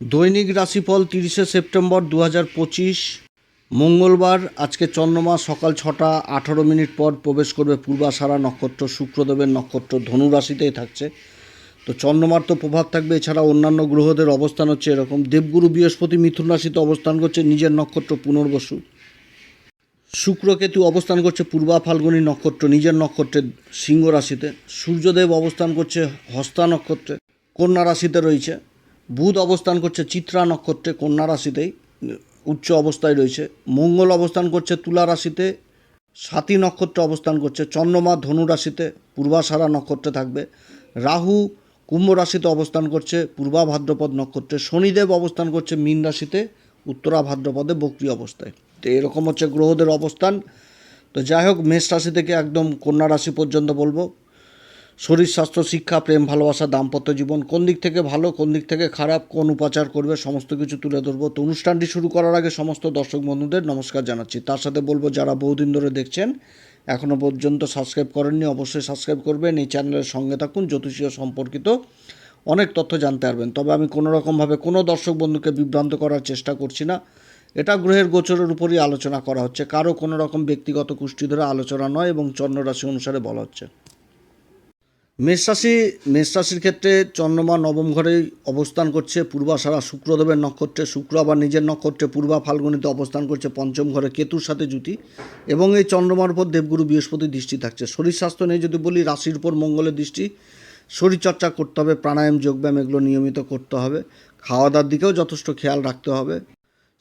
দৈনিক রাশিফল তিরিশে সেপ্টেম্বর দু পঁচিশ। মঙ্গলবার, আজকে চন্দ্রমা, সকাল ছটা, আঠারো মিনিট পর প্রবেশ করবে পূর্বাষাঢ়া নক্ষত্র, শুক্রদেবের নক্ষত্র, ধনু রাশিতেই থাকছে। তো চন্দ্রমার তো প্রভাব থাকবে, এছাড়া অন্যান্য গ্রহদের অবস্থান হচ্ছে এরকম। দেবগুরু, বৃহস্পতি, মিথুন রাশিতে অবস্থান করছে নিজের নক্ষত্র পুনর্বসু। শুক্রকেতু অবস্থান করছে পূর্বা ফাল্গুনী নক্ষত্র, নিজের নক্ষত্রের সিংহ রাশিতে। সূর্যদেব অবস্থান করছে হস্তা নক্ষত্রে, কন্যা রাশিতে রয়েছে। বুধ অবস্থান করছে চিত্রা নক্ষত্রে, কন্যা রাশিতেই উচ্চ অবস্থায় রয়েছে। মঙ্গল অবস্থান করছে তুলা রাশিতে, সাতী নক্ষত্রে অবস্থান করছে চন্দ্রমা ধনু রাশিতে পূর্বাষাঢ়া নক্ষত্রে থাকবে। রাহু কুম্ভ রাশিতে অবস্থান করছে পূর্বা ভাদ্রপদ নক্ষত্রে, শনিদেব অবস্থান করছে মীন রাশিতে, উত্তরা ভাদ্রপদে বক্রি অবস্থায়। তো এরকম হচ্ছে গ্রহদের অবস্থান। তো যাই হোক, মেষ রাশি থেকে একদম কন্যা রাশি পর্যন্ত বলব। শরীর, স্বাস্থ্য, শিক্ষা, প্রেম, ভালোবাসা, দাম্পত্য জীবন কোন দিক থেকে ভালো, কোন দিক থেকে খারাপ, কোন উপাচার করবে, সমস্ত কিছু তুলে ধরবো। তো অনুষ্ঠানটি শুরু করার আগে সমস্ত দর্শক বন্ধুদের নমস্কার জানাচ্ছি। তার সাথে বলব, যারা বহুদিন ধরে দেখছেন এখনও পর্যন্ত সাবস্ক্রাইব করেননি, অবশ্যই সাবস্ক্রাইব করবেন। এই চ্যানেলের সঙ্গে থাকুন, জ্যোতিষীয় সম্পর্কিত অনেক তথ্য জানতে পারবেন। তবে আমি কোনো রকমভাবে কোনো দর্শক বন্ধুকে বিভ্রান্ত করার চেষ্টা করছি না। এটা গ্রহের গোচরের উপরই আলোচনা করা হচ্ছে। কারও কোনো রকম ব্যক্তিগত কুষ্টি ধরে আলোচনা নয় এবং চন্দ্ররাশি অনুসারে বলা হচ্ছে। মেষ রাশি, মেষ রাশির ক্ষেত্রে চন্দ্রমা নবম ঘরেই অবস্থান করছে। পূর্বাষাঢ়া শুক্রদেবের নক্ষত্রে শুক্র, আবার নিজের নক্ষত্রে পূর্বা ফাল্গুনিতে অবস্থান করছে। পঞ্চম ঘরে কেতুর সাথে জুতি এবং এই চন্দ্রমার উপর দেবগুরু বৃহস্পতি দৃষ্টি থাকছে। শরীর স্বাস্থ্য নেই যদি বলি, রাশির উপর মঙ্গলের দৃষ্টি, শরীরচর্চা করতে হবে, প্রাণায়াম, যোগব্যায়াম এগুলো নিয়মিত করতে হবে। খাওয়া দাওয়ার দিকেও যথেষ্ট খেয়াল রাখতে হবে।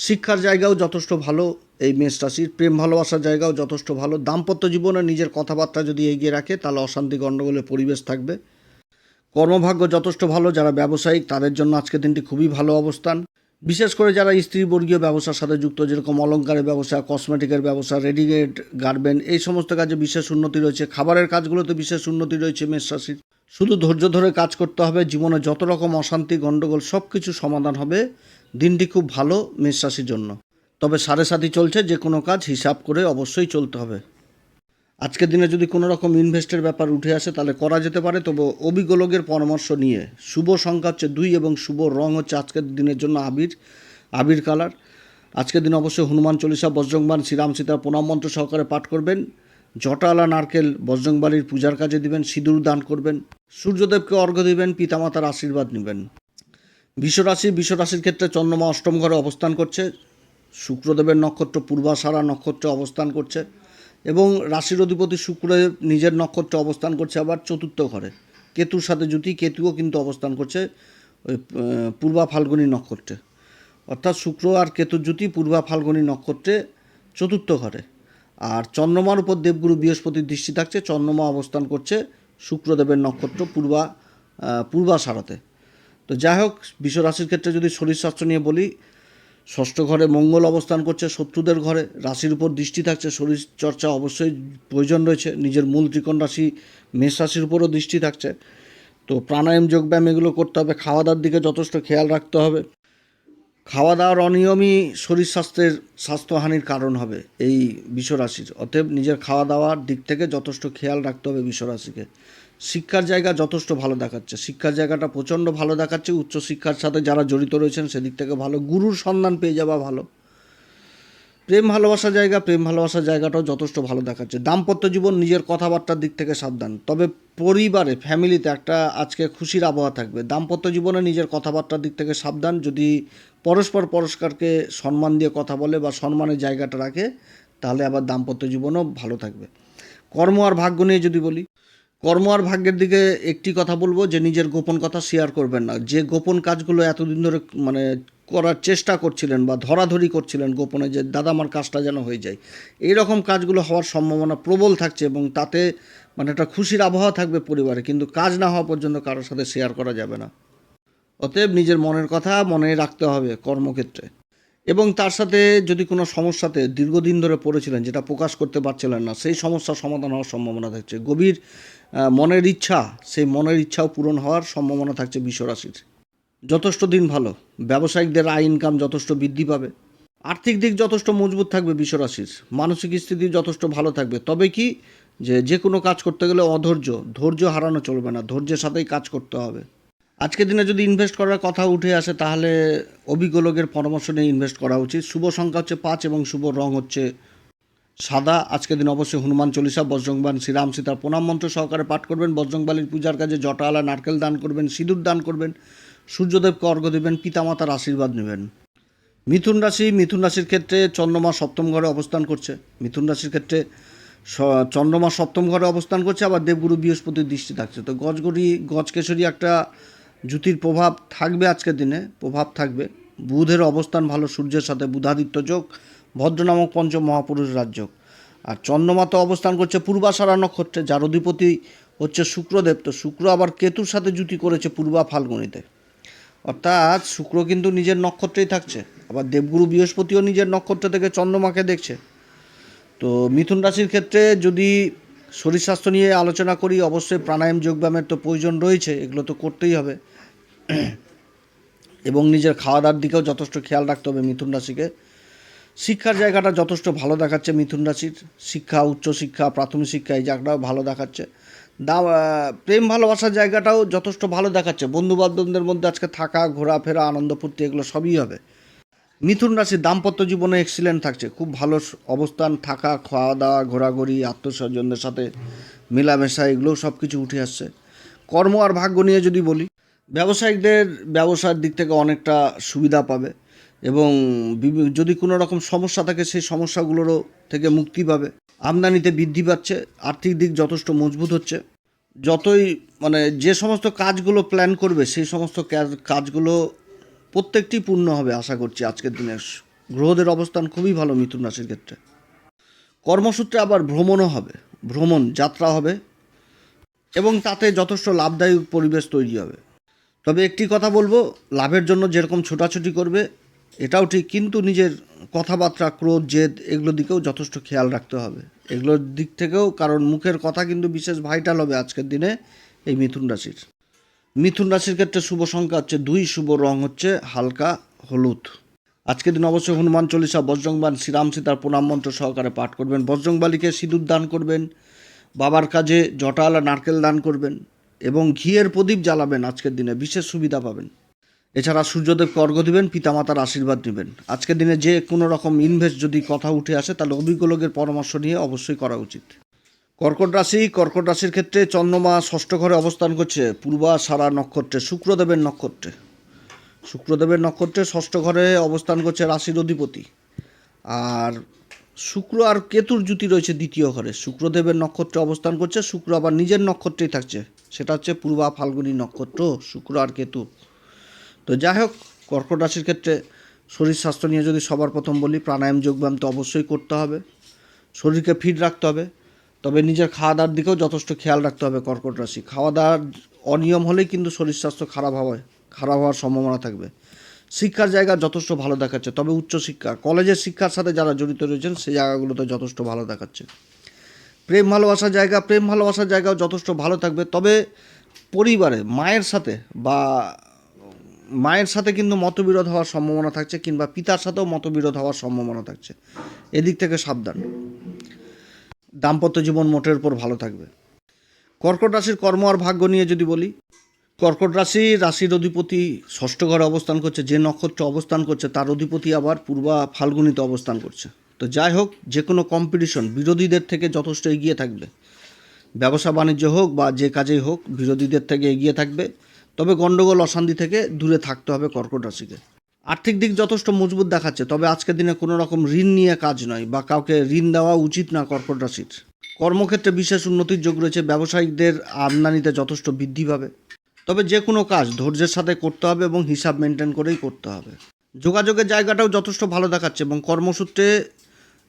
শিক্ষার জায়গাও যথেষ্ট ভালো এই মেষ রাশির। প্রেম ভালোবাসার জায়গাও যথেষ্ট ভালো। দাম্পত্য জীবনে নিজের কথাবার্তা যদি এগিয়ে রাখে, তাহলে অশান্তি গণ্ডগোলের পরিবেশ থাকবে। কর্মভাগ্য যথেষ্ট ভালো। যারা ব্যবসায়িক, তাদের জন্য আজকের দিনটি খুবই ভালো অবস্থান। বিশেষ করে যারা স্ত্রীবর্গীয় ব্যবসার সাথে যুক্ত, যেরকম অলংকারের ব্যবসা, কসমেটিকের ব্যবসা, রেডিমেড গার্মেন্ট, এই সমস্ত কাজে বিশেষ উন্নতি রয়েছে। খাবারের কাজগুলোতে বিশেষ উন্নতি রয়েছে মেষ রাশির। শুধু ধৈর্য ধরে কাজ করতে হবে। জীবনে যত রকম অশান্তি গণ্ডগোল সব কিছু সমাধান হবে। দিনটি খুব ভালো মেষ রাশির জন্য। তবে সাড়ে সাথী চলছে, যে কোনো কাজ হিসাব করে অবশ্যই চলতে হবে। আজকের দিনে যদি কোনো রকম ইনভেস্টের ব্যাপার উঠে আসে, তাহলে করা যেতে পারে। তবে অভিজ্ঞ লোকের পরামর্শ নিয়ে, শুভ সংখ্যা হচ্ছে দুই এবং শুভ রং হচ্ছে আজকের দিনের জন্য আবির আবির কালার। আজকের দিন অবশ্যই হনুমান চল্লিশা বজ্রংবান শ্রীরাম সীতা প্রণাম মন্ত্র সহকারে পাঠ করবেন। জটালা, নারকেল বজ্রংবাড়ির পূজার কাজে দিবেন, সিঁদুর দান করবেন। সূর্যদেবকে অর্ঘ্য দিবেন, পিতামাতার আশীর্বাদ নেবেন। বিশ্বরাশি বিশ্বরাশির ক্ষেত্রে চন্দ্রমা অষ্টম ঘরে অবস্থান করছে। শুক্রদেবের নক্ষত্র পূর্বাষাঢ়া নক্ষত্রে অবস্থান করছে এবং রাশির অধিপতি শুক্রদেব নিজের নক্ষত্রে অবস্থান করছে আবার চতুর্থ ঘরে। কেতুর সাথে জুতি কেতুও কিন্তু অবস্থান করছে ওই পূর্বা ফাল্গুনী নক্ষত্রে। অর্থাৎ শুক্র আর কেতুর জুতি পূর্বা ফাল্গুনী নক্ষত্রে চতুর্থ ঘরে। আর চন্দ্রমার উপর দেবগুরু বৃহস্পতির দৃষ্টি থাকছে চন্দ্রমা অবস্থান করছে শুক্রদেবের নক্ষত্র পূর্বা আহ, পূর্বাষাঢ়াতে। তো যাই হোক বিশ্ব রাশির ক্ষেত্রে যদি শরীর স্বাস্থ্য নিয়ে বলি, ষষ্ঠ ঘরে মঙ্গল অবস্থান করছে, শত্রুদের ঘরে রাশির উপর দৃষ্টি থাকছে, শরীর চর্চা অবশ্যই প্রয়োজন রয়েছে, নিজের মূল ত্রিকোণ রাশি, মেষ রাশির উপরও দৃষ্টি থাকছে। তো প্রাণায়াম, যোগব্যায়াম এগুলো করতে হবে খাওয়া দাওয়ার দিকে যথেষ্ট খেয়াল রাখতে হবে। খাওয়া দাওয়ার অনিয়মই শরীর স্বাস্থ্যের স্বাস্থ্যহানির কারণ হবে এই বিশ্বরাশির। অতএব নিজের খাওয়া দাওয়ার দিক থেকে যথেষ্ট খেয়াল রাখতে হবে বিশ্বরাশিকে। শিক্ষার জায়গা যথেষ্ট ভালো দেখাচ্ছে। শিক্ষার জায়গাটা প্রচণ্ড ভালো দেখাচ্ছে। উচ্চশিক্ষার সাথে যারা জড়িত রয়েছেন, সেদিক থেকে ভালো। গুরুর সন্ধান পেয়ে যাওয়া ভালো। প্রেম ভালোবাসার জায়গা, প্রেম ভালোবাসার জায়গাটাও যথেষ্ট ভালো দেখাচ্ছে। দাম্পত্য জীবন, নিজের কথাবার্তার দিক থেকে সাবধান। তবে পরিবারে, ফ্যামিলিতে একটা আজকে খুশির আবহাওয়া থাকবে। দাম্পত্য জীবনে নিজের কথাবার্তার দিক থেকে সাবধান। যদি পরস্পর পরস্পরকে সম্মান দিয়ে কথা বলে বা সম্মানের জায়গাটা রাখে, তাহলে আবার দাম্পত্য জীবনও ভালো থাকবে। কর্ম আর ভাগ্য নিয়ে যদি বলি কর্ম আর ভাগ্যের দিকে একটি কথা বলব, যে নিজের গোপন কথা শেয়ার করবেন না। যে গোপন কাজগুলো এতদিন ধরে মানে করার চেষ্টা করছিলেন বা ধরাধরি করছিলেন গোপনে, যে দাদা আমার কাজটা যেন হয়ে যায় এই রকম কাজগুলো হওয়ার সম্ভাবনা প্রবল থাকছে এবং তাতে মানে একটা খুশির আবহাওয়া থাকবে পরিবারে, কিন্তু কাজ না হওয়া পর্যন্ত কারোর সাথে শেয়ার করা যাবে না। অতএব নিজের মনের কথা মনে রাখতে হবে কর্মক্ষেত্রে। এবং তার সাথে যদি কোনো সমস্যাতে দীর্ঘদিন ধরে পড়েছিলেন, যেটা প্রকাশ করতে পারছিলেন না, সেই সমস্যার সমাধান হওয়ার সম্ভাবনা থাকছে। গভীর মনের ইচ্ছা, সেই মনের ইচ্ছাও পূরণ হওয়ার সম্ভাবনা থাকছে বিশ্বরাশির। যথেষ্ট দিন ভালো। ব্যবসায়িকদের আয় ইনকাম যথেষ্ট বৃদ্ধি পাবে। আর্থিক দিক যথেষ্ট মজবুত থাকবে বিশ্বরাশির। মানসিক স্থিতি যথেষ্ট ভালো থাকবে। তবে কি? যে যে কোনো কাজ করতে গেলে অধৈর্য, ধৈর্য হারানো চলবে না। ধৈর্যের সাথেই কাজ করতে হবে। আজকের দিনে যদি ইনভেস্ট করার কথা উঠে আসে, তাহলে অভিজ্ঞ লোকের পরামর্শ নিয়ে ইনভেস্ট করা উচিত। শুভ সংখ্যা হচ্ছে পাঁচ এবং শুভ রং হচ্ছে সাদা আজকের দিন অবশ্যই হনুমান চল্লিশা বজ্রংবান শ্রীরাম সীতার প্রণাম মন্ত্র সহকারে পাঠ করবেন। বজ্রংবালির পূজার কাজে জটালা নারকেল দান করবেন, সিঁদুর দান করবেন, সূর্যদেবকে অর্ঘ্য দেবেন, পিতামাতার আশীর্বাদ নেবেন। মিথুন রাশি, মিথুন রাশির ক্ষেত্রে চন্দ্রমা সপ্তম ঘরে অবস্থান করছে। মিথুন রাশির ক্ষেত্রে চন্দ্রমা সপ্তম ঘরে অবস্থান করছে, আবার দেবগুরু বৃহস্পতির দৃষ্টি থাকছে। তো গজগরি, গজকেশরী একটা জ্যোতির প্রভাব থাকবে আজকের দিনে, প্রভাব থাকবে। বুধের অবস্থান ভালো, সূর্যের সাথে বুধাদিত্য যোগ ভদ্র নামক পঞ্চম মহাপুরুষ রাজযোগ আর চন্দ্রমা তো অবস্থান করছে পূর্বাষাঢ়া নক্ষত্রে, যার অধিপতি হচ্ছে শুক্রদেব। তো শুক্র আবার কেতুর সাথে জুতি করেছে পূর্বা ফাল্গুনিতে। অর্থাৎ শুক্র কিন্তু নিজের নক্ষত্রেই থাকছে। আবার দেবগুরু বৃহস্পতিও নিজের নক্ষত্র থেকে চন্দ্রমাকে দেখছে। তো মিথুন রাশির ক্ষেত্রে যদি শরীর স্বাস্থ্য নিয়ে আলোচনা করি, অবশ্যই প্রাণায়াম, যোগব্যায়ামের তো প্রয়োজন রয়েছে, এগুলো তো করতেই হবে। এবং নিজের খাওয়া দাওয়ার দিকেও যথেষ্ট খেয়াল রাখতে হবে মিথুন রাশিকে। শিক্ষার জায়গাটা যথেষ্ট ভালো দেখাচ্ছে মিথুন রাশির শিক্ষা, উচ্চশিক্ষা, প্রাথমিক শিক্ষা এই জায়গাটাও ভালো দেখাচ্ছে। দা প্রেম ভালোবাসার জায়গাটাও যথেষ্ট ভালো দেখাচ্ছে। বন্ধু বান্ধবদের মধ্যে আজকে থাকা, ঘোরাফেরা, আনন্দ ফুর্তি এগুলো সবই হবে। মিথুন রাশির দাম্পত্য জীবনে এক্সিলেন্ট থাকছে। খুব ভালো অবস্থান, থাকা খাওয়া দাওয়া ঘোরাঘুরি আত্মস্বজনদের সাথে মেলামেশা এগুলোও সব কিছু উঠে আসছে। কর্ম আর ভাগ্য নিয়ে যদি বলি ব্যবসায়িকদের ব্যবসার দিক থেকে অনেকটা সুবিধা পাবে। এবং যদি কোনো রকম সমস্যা থাকে, সেই সমস্যাগুলোরও থেকে মুক্তি পাবে। আমদানিতে বৃদ্ধি পাচ্ছে, আর্থিক দিক যথেষ্ট মজবুত হচ্ছে। যতই মানে যে সমস্ত কাজগুলো প্ল্যান করবে, সেই সমস্ত কাজগুলো প্রত্যেকটি পূর্ণ হবে, আশা করছি আজকের দিনে। গ্রহদের অবস্থান খুবই ভালো মিথুন রাশির ক্ষেত্রে। কর্মসূত্রে আবার ভ্রমণও হবে। ভ্রমণ, যাত্রা হবে, এবং তাতে যথেষ্ট লাভদায়ক পরিবেশ তৈরি হবে। তবে একটি কথা বলব, লাভের জন্য যেরকম ছোটাছুটি করবে এটাও ঠিক, কিন্তু নিজের কথাবার্তা, ক্রোধ, জেদ এগুলোর দিকেও যথেষ্ট খেয়াল রাখতে হবে। এগুলোর দিক থেকেও কারণ মুখের কথা কিন্তু বিশেষ ভাইটাল হবে আজকের দিনে এই মিথুন রাশির। মিথুন রাশির ক্ষেত্রে শুভ সংখ্যা হচ্ছে দুই, শুভ রং হচ্ছে হালকা হলুদ। আজকের দিন অবশ্যই হনুমান চল্লিশা বজ্রংবান শ্রীরাম সীতার প্রণাম মন্ত্র সহকারে পাঠ করবেন। বজ্রংবালিকে সিঁদুর দান করবেন, বাবার কাজে জটালা, নারকেল দান করবেন এবং ঘিয়ের প্রদীপ জ্বালাবেন আজকের দিনে, বিশেষ সুবিধা পাবেন। এছাড়া সূর্যদেবকে অর্ঘ্য দিবেন, পিতামাতার আশীর্বাদ নেবেন। আজকের দিনে যে কোনো রকম ইনভেস্ট যদি কথা উঠে আসে, তাহলে অভিজ্ঞ লোকের পরামর্শ নিয়ে অবশ্যই করা উচিত। কর্কট রাশি, কর্কট রাশির ক্ষেত্রে চন্দ্রমা ষষ্ঠ ঘরে অবস্থান করছে। পূর্বা সারা নক্ষত্রে, শুক্রদেবের নক্ষত্রে। শুক্রদেবের নক্ষত্রে ষষ্ঠ ঘরে অবস্থান করছে রাশির অধিপতি। আর শুক্র আর কেতুর জুতি রয়েছে দ্বিতীয় ঘরে। শুক্রদেবের নক্ষত্রে অবস্থান করছে, শুক্র আবার নিজের নক্ষত্রেই থাকছে। সেটা হচ্ছে পূর্বা ফাল্গুনী নক্ষত্র, শুক্র আর কেতু। তো যাই হোক কর্কট রাশির ক্ষেত্রে শরীর স্বাস্থ্য নিয়ে যদি সবার প্রথম বলি, প্রাণায়াম, যোগব্যায়াম তো অবশ্যই করতে হবে। শরীরকে ফিট রাখতে হবে। তবে নিজের খাওয়া দাওয়ার দিকেও যথেষ্ট খেয়াল রাখতে হবে কর্কট রাশি। খাওয়া দাওয়ার অনিয়ম হলেই কিন্তু শরীর স্বাস্থ্য খারাপ হবে খারাপ হওয়ার সম্ভাবনা থাকবে। শিক্ষার জায়গা যথেষ্ট ভালো দেখাচ্ছে, তবে উচ্চশিক্ষা কলেজের শিক্ষার সাথে যারা জড়িত রয়েছেন সেই জায়গাগুলোতে যথেষ্ট ভালো দেখাচ্ছে। প্রেম ভালোবাসার জায়গা, প্রেম ভালোবাসার জায়গাও যথেষ্ট ভালো থাকবে। তবে পরিবারে, মায়ের সাথে বা মায়ের সাথে কিন্তু মতবিরোধ হওয়ার সম্ভাবনা থাকছে কিংবা পিতার সাথেও মতবিরোধ হওয়ার সম্ভাবনা থাকছে। এদিক থেকে সাবধান। দাম্পত্য জীবন মোটের উপর ভালো থাকবে। কর্কট রাশির কর্ম আর ভাগ্য নিয়ে যদি বলি, কর্কট রাশি রাশির অধিপতি ষষ্ঠ ঘরে অবস্থান করছে, যে নক্ষত্র অবস্থান করছে, তার অধিপতি আবার পূর্বা ফাল্গুনিতে অবস্থান করছে। তো যাই হোক যে কোনো কম্পিটিশন বিরোধীদের থেকে যথেষ্ট এগিয়ে থাকবে। ব্যবসা বাণিজ্য হোক বা যে কাজেই হোক, বিরোধীদের থেকে এগিয়ে থাকবে। তবে গণ্ডগোল অশান্তি থেকে দূরে থাকতে হবে কর্কট রাশিকে। আর্থিক দিক যথেষ্ট মজবুত দেখাচ্ছে, তবে আজকের দিনে কোনো রকম ঋণ নিয়ে কাজ নয় বা কাউকে ঋণ দেওয়া উচিত না কর্কট রাশির। কর্মক্ষেত্রে বিশেষ উন্নতির যোগ রয়েছে ব্যবসায়িকদের আমদানিতে যথেষ্ট বৃদ্ধি পাবে। তবে যে কোনো কাজ ধৈর্যের সাথে করতে হবে এবং হিসাব মেনটেন করেই করতে হবে। যোগাযোগের জায়গাটাও যথেষ্ট ভালো দেখাচ্ছে এবং কর্মসূত্রে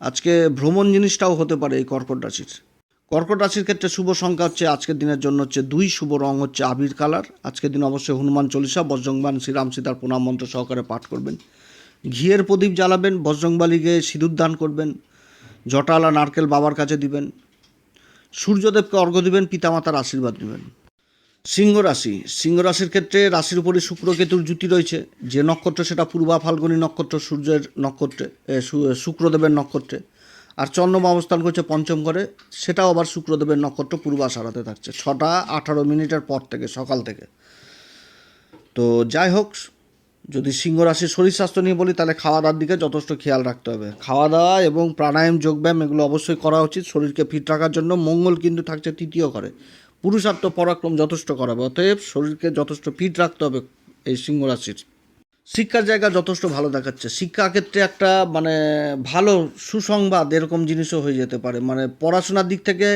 আজকে ভ্রমণ জিনিসটাও হতে পারে এই কর্কট রাশির। কর্কট রাশির ক্ষেত্রে শুভ সংখ্যা হচ্ছে, আজকের দিনের জন্য হচ্ছে দুই, শুভ রং হচ্ছে আবির কালার। আজকের দিন অবশ্যই হনুমান চল্লিশা বজ্রংবান শ্রীরাম সীতার প্রণাম মন্ত্র সহকারে পাঠ করবেন। ঘিয়ের প্রদীপ জ্বালাবেন, বজ্রংবালিকে সিঁদুর দান করবেন, জটালা নারকেল বাবার কাছে দিবেন, সূর্যদেবকে অর্ঘ্য দিবেন, পিতামাতার আশীর্বাদ নেবেন। সিংহ রাশি, সিংহ রাশির ক্ষেত্রে রাশির উপরে শুক্র কেতুর রয়েছে, যে নক্ষত্র সেটা পূর্বা ফাল্গুনী নক্ষত্র, সূর্যের নক্ষত্রে শুক্রদেবের নক্ষত্রে। আর চন্দ্রমা অবস্থান করছে পঞ্চম ঘরে, সেটাও আবার শুক্রদেবের নক্ষত্র পূর্বাষাঢ়াতে থাকছে। ছটা আঠারো মিনিটের পর থেকে, সকাল থেকে। তো যাই হোক, যদি সিংহ রাশির শরীর স্বাস্থ্য নিয়ে বলি, তাহলে খাওয়া দাওয়ার দিকে যথেষ্ট খেয়াল রাখতে হবে। খাওয়া দাওয়া এবং প্রাণায়াম, যোগব্যায়াম, এগুলো অবশ্যই করা উচিত। শরীরকে ফিট রাখার জন্য মঙ্গল কিন্তু থাকছে তৃতীয় ঘরে। পুরুষার্থ পরাক্রম যথেষ্ট করাবে, অতএব শরীরকে যথেষ্ট ফিট রাখতে হবে এই সিংহ রাশির। শিক্ষার জায়গা যথেষ্ট ভালো দেখাচ্ছে। শিক্ষা ক্ষেত্রে একটা মানে ভালো সুসংবাদ এরকম জিনিসও হয়ে যেতে পারে। মানে পড়াশোনার দিক থেকে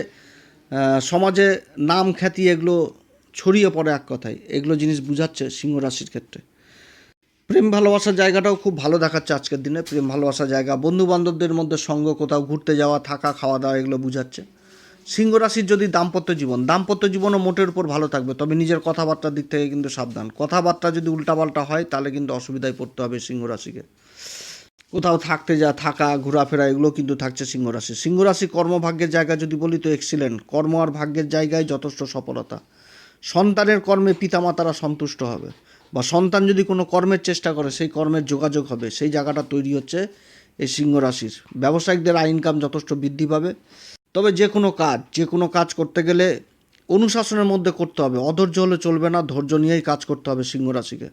সমাজে নাম খ্যাতি এগুলো ছড়িয়ে পড়ে এক কথায়। এগুলো জিনিস বুঝাচ্ছে সিংহ রাশির ক্ষেত্রে। প্রেম ভালোবাসার জায়গাটাও খুব ভালো দেখাচ্ছে আজকের দিনে। প্রেম ভালোবাসার জায়গা। বন্ধু বান্ধবদের মধ্যে সঙ্গ কোথাও ঘুরতে যাওয়া, থাকা খাওয়া দাওয়া এগুলো বুঝাচ্ছে। সিংহ রাশির যদি দাম্পত্য জীবন, দাম্পত্য জীবনও মোটের উপর ভালো থাকবে, তবে নিজের কথাবার্তার দিক থেকে কিন্তু সাবধান। কথাবার্তা যদি উল্টাপাল্টা হয়, তাহলে কিন্তু অসুবিধায় পড়তে হবে সিংহ রাশিকে। কোথাও থাকতে যা, থাকা, ঘোরাফেরা এগুলো কিন্তু থাকছে সিংহ রাশি। সিংহ রাশি কর্মভাগ্যের জায়গা যদি বলি তো এক্সিলেন্ট কর্ম আর ভাগ্যের জায়গায় যথেষ্ট সফলতা। সন্তানের কর্মে পিতামাতারা সন্তুষ্ট হবে। বা সন্তান যদি কোনো কর্মের চেষ্টা করে, সেই কর্মের যোগাযোগ হবে। সেই জায়গাটা তৈরি হচ্ছে এই সিংহ রাশির। ব্যবসায়িকদের আয় ইনকাম যথেষ্ট বৃদ্ধি পাবে। তবে যে কোনো কাজ, যে কোনো কাজ করতে গেলে অনুশাসনের মধ্যে করতে হবে। অধৈর্য হলে চলবে না, ধৈর্য নিয়েই কাজ করতে হবে সিংহ রাশিকে।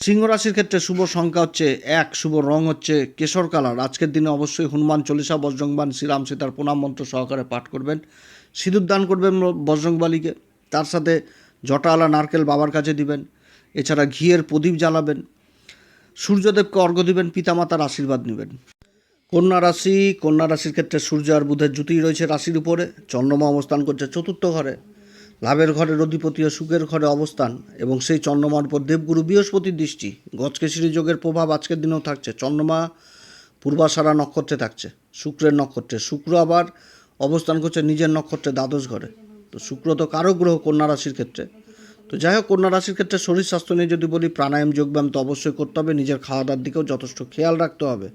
সিংহ রাশির ক্ষেত্রে শুভ সংখ্যা হচ্ছে এক, শুভ রং হচ্ছে কেশর কালার। আজকের দিনে অবশ্যই হনুমান চল্লিশা বজরংবান শ্রীরাম সীতার প্রণাম মন্ত্র সহকারে পাঠ করবেন। সিঁদুর দান করবেন বজরংবালিকে। তার সাথে জটাওয়ালা নারকেল বাবার কাছে দিবেন। এছাড়া ঘিয়ের প্রদীপ জ্বালাবেন। সূর্যদেবকে অর্ঘ্য দিবেন, পিতামাতার আশীর্বাদ নেবেন। কন্যা রাশি, কন্যা রাশির ক্ষেত্রে সূর্য আর বুধের জুতি রয়েছে রাশির উপরে। চন্দ্রমা অবস্থান করছে চতুর্থ ঘরে। লাভের ঘরের অধিপতি ও সুখের ঘরে অবস্থান এবং সেই চন্দ্রমার উপর দেবগুরু বৃহস্পতির দৃষ্টি। গজকেশরী যোগের প্রভাব আজকের দিনেও থাকছে। চন্দ্রমা পূর্বাশারা নক্ষত্রে থাকছে। শুক্রের নক্ষত্রে শুক্র আবার অবস্থান করছে নিজের নক্ষত্রে দ্বাদশ ঘরে। তো শুক্র তো কারও গ্রহ কন্যা রাশির ক্ষেত্রে। তো যাই হোক, কন্যা রাশির ক্ষেত্রে শরীর স্বাস্থ্য নিয়ে যদি বলি, প্রাণায়াম, যোগব্যায়াম তো অবশ্যই করতে হবে। নিজের খাওয়া দাওয়ার দিকেও যথেষ্ট খেয়াল রাখতে হবে।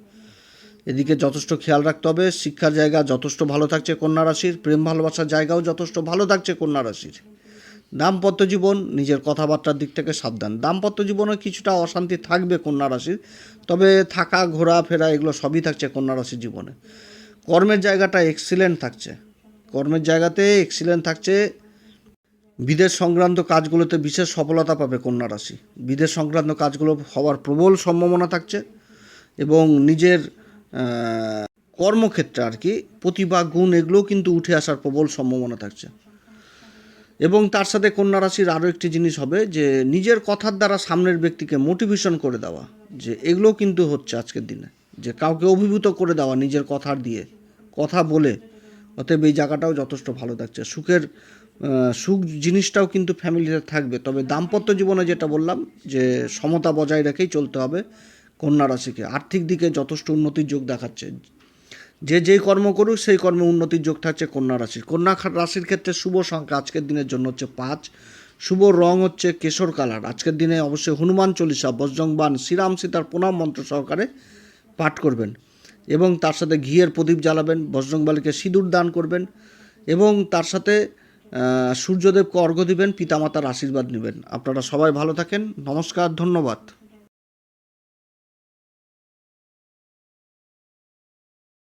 এদিকে যথেষ্ট খেয়াল রাখতে হবে, শিক্ষার জায়গা যথেষ্ট ভালো থাকছে কন্যা রাশির, প্রেম ভালোবাসার জায়গাও যথেষ্ট ভালো থাকছে কন্যা রাশির। দাম্পত্য জীবন, নিজের কথাবার্তার দিক থেকে সাবধান। দাম্পত্য জীবনে কিছুটা অশান্তি থাকবে কন্যা রাশির, তবে থাকা ঘোরাফেরা এগুলো সবই থাকছে কন্যা রাশির জীবনে। কর্মের জায়গাটা এক্সিলেন্ট থাকছে। কর্মের জায়গাতে এক্সিলেন্ট থাকছে। বিদেশ সংক্রান্ত কাজগুলোতে বিশেষ সফলতা পাবে কন্যা রাশি। বিদেশ সংক্রান্ত কাজগুলো হওয়ার প্রবল সম্ভাবনা থাকছে এবং নিজের কর্মক্ষেত্রে আর কি প্রতিভা গুণ এগুলোও কিন্তু উঠে আসার প্রবল সম্ভাবনা থাকছে। এবং তার সাথে কন্যা রাশির আরও একটি জিনিস হবে যে, নিজের কথার দ্বারা সামনের ব্যক্তিকে মোটিভেশন করে দেওয়া, যে এগুলো কিন্তু হচ্ছে আজকের দিনে। যে কাউকে অভিভূত করে দেওয়া, নিজের কথার দিয়ে, কথা বলে, অতএব এই জায়গাটাও যথেষ্ট ভালো থাকছে। সুখের সুখ জিনিসটাও কিন্তু ফ্যামিলিতে থাকবে। তবে দাম্পত্য জীবনে যেটা বললাম, যে সমতা বজায় রেখেই চলতে হবে। কন্যা রাশিকে। আর্থিক দিকে যথেষ্ট উন্নতির যোগ দেখাচ্ছে। যে যেই কর্ম করুক, সেই কর্মে উন্নতির যোগ থাকছে কন্যা রাশির। কন্যা রাশির ক্ষেত্রে শুভ সংখ্যা আজকের দিনের জন্য হচ্ছে পাঁচ। শুভ রং হচ্ছে কেশর কালার। আজকের দিনে অবশ্যই হনুমান চল্লিশা বজ্রংবান শ্রীরাম সীতার প্রণাম মন্ত্র সহকারে পাঠ করবেন এবং তার সাথে ঘিয়ের প্রদীপ জ্বালাবেন, বজরংবালিকে সিঁদুর দান করবেন এবং তার সাথে সূর্যদেবকে অর্ঘ্য দিবেন, পিতামাতার আশীর্বাদ নেবেন। আপনারা সবাই ভালো থাকেন। নমস্কার, ধন্যবাদ।